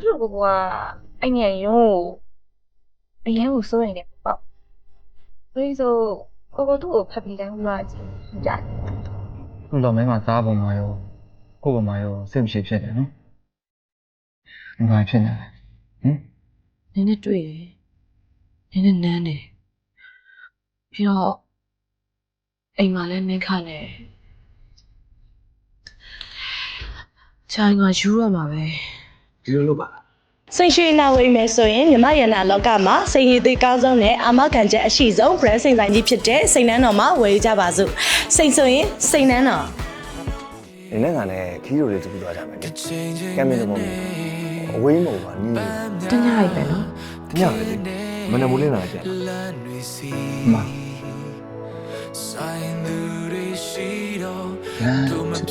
ဖြစ်လို့ကိုကအဲ့ငယ်ရုံးကိုအရင်ကိုစိုးရင်လည်းပေါ့ဘယ်ဆိုကိုကိုသူ့ကိုဖက်ပြီးတိုင်းမှကြည့်ကြတယ်ခုတော့မင်းမသားပုံမှာရောကိုယ့်ပုံမှာရောစိတ်မရှိဖြစ်နေနော်။ဘာဖြစ်နေလဲ။ဟင်နင်းနဲ့တွေ့တယ်နင်းနဲ့နန်းတယ်ပြီးတော့အိမ်မှာလည်းနင်းခနဲ့ချိုင်းကယူရမှာပဲ ဒီလိုလုပ်ပါစိတ်ရွှေနာဝိမယ်ဆိုရင်မြမရနာလောကမှာစိတ်ရည်သေးကောင်းဆုံးနဲ့အာမခံချက်အရှိဆုံး brand စိန်ဆိုင်ကြီးဖြစ်တဲ့စိန်နှန်းတော်မှာဝယ်ကြပါစို့စိတ်ဆိုရင်စိန်နှန်းတော်ဒီနေ့ကလည်းခီးရိုလေးတခုသွားကြမယ်လေကမ်းမင်းတော့မဟုတ်ဘူးအဝေးမဟုတ်ပါနီးတညရိုက်ပဲနော်တညလေမနက်မိုးလင်းလာကြတယ်။မလမ်း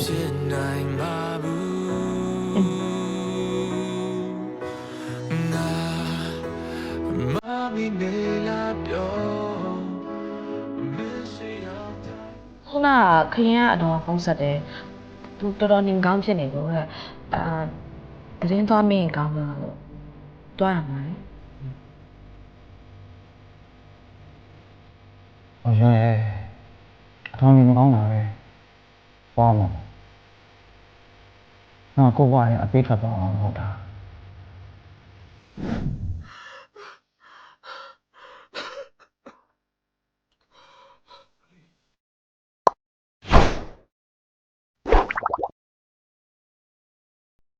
ချစ် ခုနကခရင်ကအတော်ဖုံးဆက်တယ်သူတော်တော်နေကောင်းဖြစ်နေလို့တဲ့အာသတင်းသွားမင်းကောင်းလားလို့တွားရမှာလေ။ဟောရဲ။အထောင်းကြီးမကောင်းတာပဲ။ပွားမှာ။ငါကိုယ့်ဘဝရဲ့အပေးထွက်သွားအောင်ဟုတ်တာ။